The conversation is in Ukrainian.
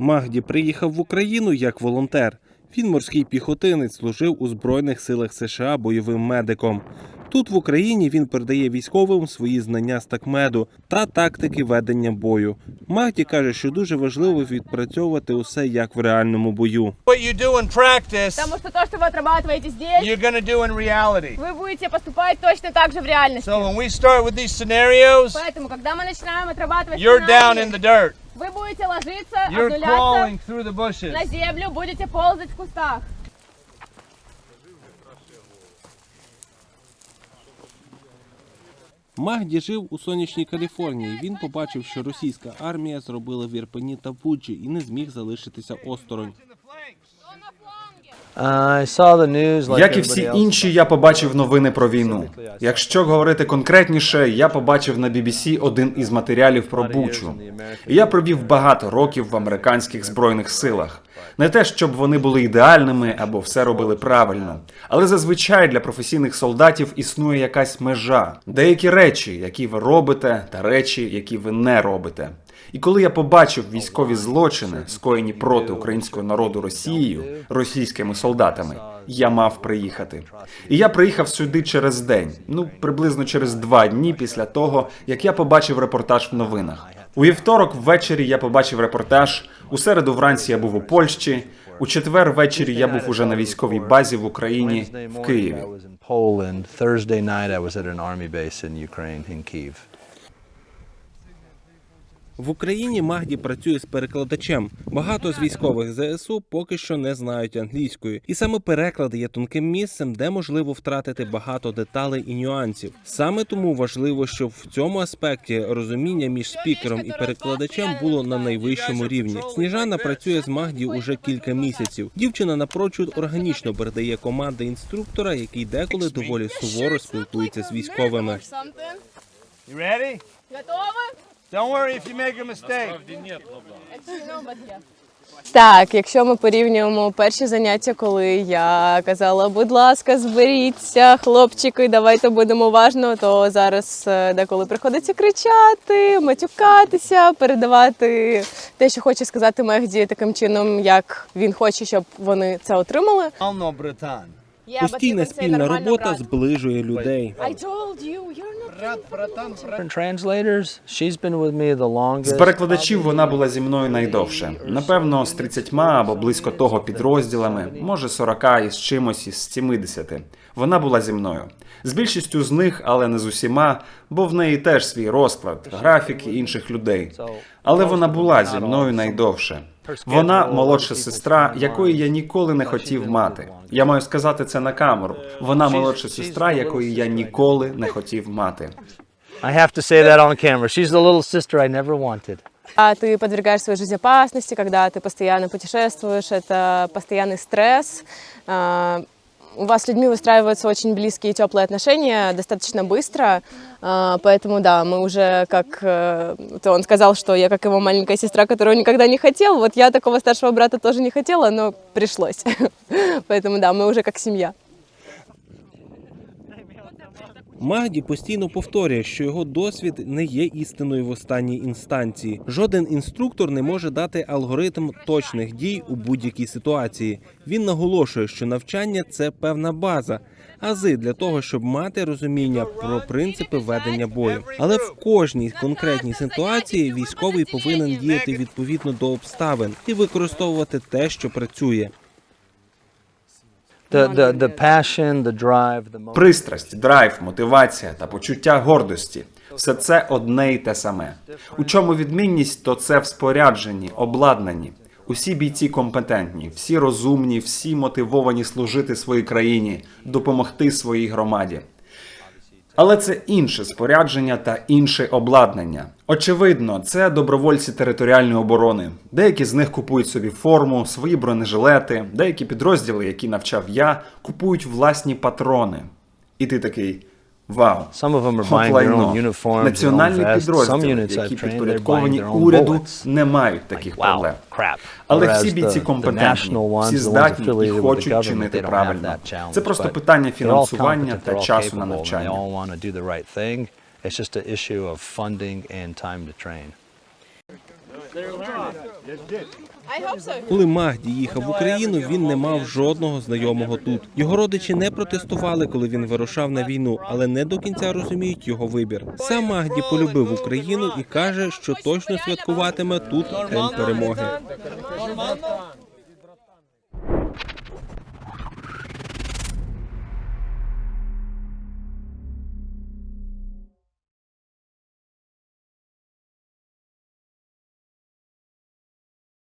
Магді приїхав в Україну як волонтер. Він морський піхотинець, служив у Збройних силах США бойовим медиком. Тут в Україні він передає військовим свої знання з такмеду та тактики ведення бою. Магді каже, що дуже важливо відпрацьовувати усе як в реальному бою. What you do in practice, Потому что то, что вы отрабатываете здесь, you're going to do in reality. вы будете поступать точно так же в реальности. So when we start with these scenarios, Поэтому, когда мы начинаем отрабатывать you're down сценарии, in the dirt. вы будете ложиться, You're обнуляться through the bushes. на землю, будете ползать в кустах. Магді жив у сонячній Каліфорнії. Він побачив, що російська армія зробила в Ірпені та Буджі і не зміг залишитися осторонь. I saw the news like Як і всі інші, я побачив новини про війну. Якщо говорити конкретніше, я побачив на BBC один із матеріалів про Бучу. І Я провів багато років в американських збройних силах. Не те, щоб вони були ідеальними або все робили правильно, але зазвичай для професійних солдатів існує якась межа, деякі речі, які ви робите, та речі, які ви не робите. І коли я побачив військові злочини, скоєні проти українського народу Росією, російськими солдатами, я мав приїхати. І я приїхав сюди через день, ну приблизно через два дні після того, як я побачив репортаж в новинах. У вівторок ввечері я побачив репортаж. У середу вранці я був у Польщі. У четвер ввечері я був уже на військовій базі в Україні в Києві. В Україні Магді працює з перекладачем. Багато з військових ЗСУ поки що не знають англійської, і саме переклад є тонким місцем, де можливо втратити багато деталей і нюансів. Саме тому важливо, щоб в цьому аспекті розуміння між спікером і перекладачем було на найвищому рівні. Сніжана працює з Магді уже кілька місяців. Дівчина напрочуд органічно передає команди інструктора, який деколи доволі суворо спілкується з військовими. Готовы? Don't worry if you make a mistake. Так, якщо ми порівнюємо перші заняття, коли я казала, будь ласка, зберіться, хлопчики, давайте будемо уважно, то зараз е, деколи приходиться кричати, матюкатися, передавати те, що хоче сказати Мехді, таким чином, як він хоче, щоб вони це отримали. Alno Bretan. Постійна спільна робота зближує людей. З перекладачів вона була зі мною найдовше. Напевно, з 30 або близько того підрозділами, може 40 із чимось із 70. Вона була зі мною. З більшістю з них, але не з усіма, бо в неї теж свій розклад, графіки інших людей. Але вона була зі мною найдовше. Вона молодша сестра, якої я ніколи не хотів мати. Я маю сказати це на камеру. Вона молодша сестра, якої я ніколи не хотів мати. I have to say that on camera. She's the little sister I never wanted. А ты подвергаешь свою жизнь опасности, когда ты постоянно путешествуешь, это постоянный стресс. А, У вас с людьми выстраиваются очень близкие и теплые отношения достаточно быстро, А, поэтому да, мы уже как э, то он сказал, что я как его маленькая сестра, которую он никогда не хотел. Вот я такого старшего брата тоже не хотела, но пришлось. Поэтому да, мы уже как семья. Магді постійно повторює, що його досвід не є істиною в останній інстанції. Жоден інструктор не може дати алгоритм точних дій у будь-якій ситуації. Він наголошує, що навчання це певна база, ази для того, щоб мати розуміння про принципи ведення бою. Але в кожній конкретній ситуації військовий повинен діяти відповідно до обставин і використовувати те, що працює. The, the, the passion, the drive, the motivation. Пристрасть, драйв, мотивація та почуття гордості все це одне й те саме. У чому відмінність, то це в спорядженні, обладнанні. Усі бійці компетентні, всі розумні, всі мотивовані служити своїй країні, допомогти своїй громаді. Але це інше спорядження та інше обладнання. Очевидно, це добровольці територіальної оборони. Деякі з них купують собі форму, свої бронежилети, деякі підрозділи, які навчав я, купують власні патрони. І ти такий. Вау, Some of them are От buying their лайно. own uniforms, Національні підрозділи, units які підпорядковані уряду, не мають таких Wow, проблем. crap. Але всі бійці компетентні, всі здатні і хочуть чинити правильно. Це просто питання фінансування та часу на навчання. all want to do the right thing. It's just an issue of funding and time to train. Коли Магді їхав в Україну, він не мав жодного знайомого тут. Його родичі не протестували, коли він вирушав на війну, але не до кінця розуміють його вибір. Сам Магді полюбив Україну і каже, що точно святкуватиме тут день перемоги.